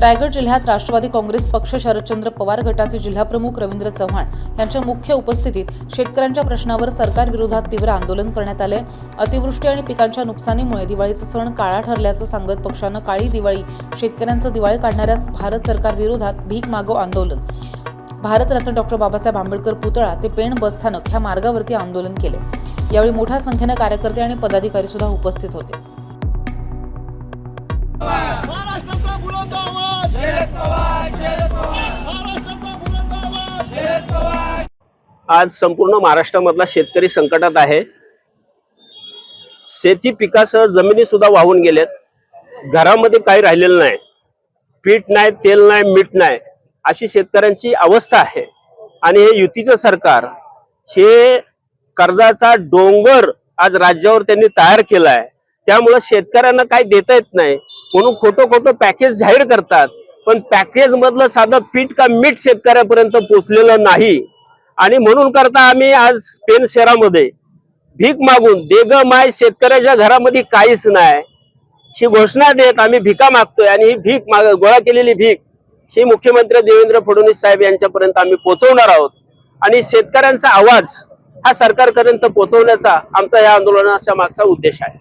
रायगड जिल्ह्यात राष्ट्रवादी काँग्रेस पक्ष शरदचंद्र पवार गटाचे जिल्हाप्रमुख रवींद्र चव्हाण यांच्या मुख्य उपस्थितीत शेतकऱ्यांच्या प्रश्नावर सरकारविरोधात तीव्र आंदोलन करण्यात आले. अतिवृष्टी आणि पिकांच्या नुकसानीमुळे दिवाळीचा सण काळा ठरल्याचं सांगत पक्षानं काळी दिवाळी शेतकऱ्यांचं दिवाळी काढणाऱ्यास भारत सरकार विरोधात भीक मागो आंदोलन. भारतरत्न डॉक्टर बाबासाहेब आंबेडकर पुतळा ते पेण बसस्थानक ह्या मार्गावरती आंदोलन केले. यावेळी मोठ्या संख्येनं कार्यकर्ते आणि पदाधिकारी सुद्धा उपस्थित होते. आज संपूर्ण महाराष्ट्रामधला शेतकरी संकटात आहे. शेती पिकासह जमिनी सुद्धा वाहून गेलेत. घरामध्ये काही राहिलेलं नाही. पीठ नाही तेल नाही मीठ नाही अशी शेतकऱ्यांची अवस्था आहे. आणि हे युतीचं सरकार हे कर्जाचा डोंगर आज राज्यावर त्यांनी तयार केला आहे त्यामुळं शेतकऱ्यांना काही देता येत नाही. म्हणून खोटं खोटं पॅकेज जाहीर करतात. पण पॅकेज मधलं साधं पीठ का मीठ शेतकऱ्यापर्यंत पोचलेलं नाही. आणि म्हणून करता आम्ही आज पेन शहरामध्ये भीक मागून देग माय शेतकऱ्याच्या घरामध्ये काहीच नाही. ही घोषणा देत आम्ही भिका मागतोय आणि ही भीक माग गोळा केलेली भीक ही मुख्यमंत्री देवेंद्र फडणवीस साहेब यांच्यापर्यंत आम्ही पोहोचवणार आहोत. आणि शेतकऱ्यांचा आवाज हा सरकारपर्यंत पोहोचवण्याचा आमचा या आंदोलनाच्या मागचा उद्देश आहे.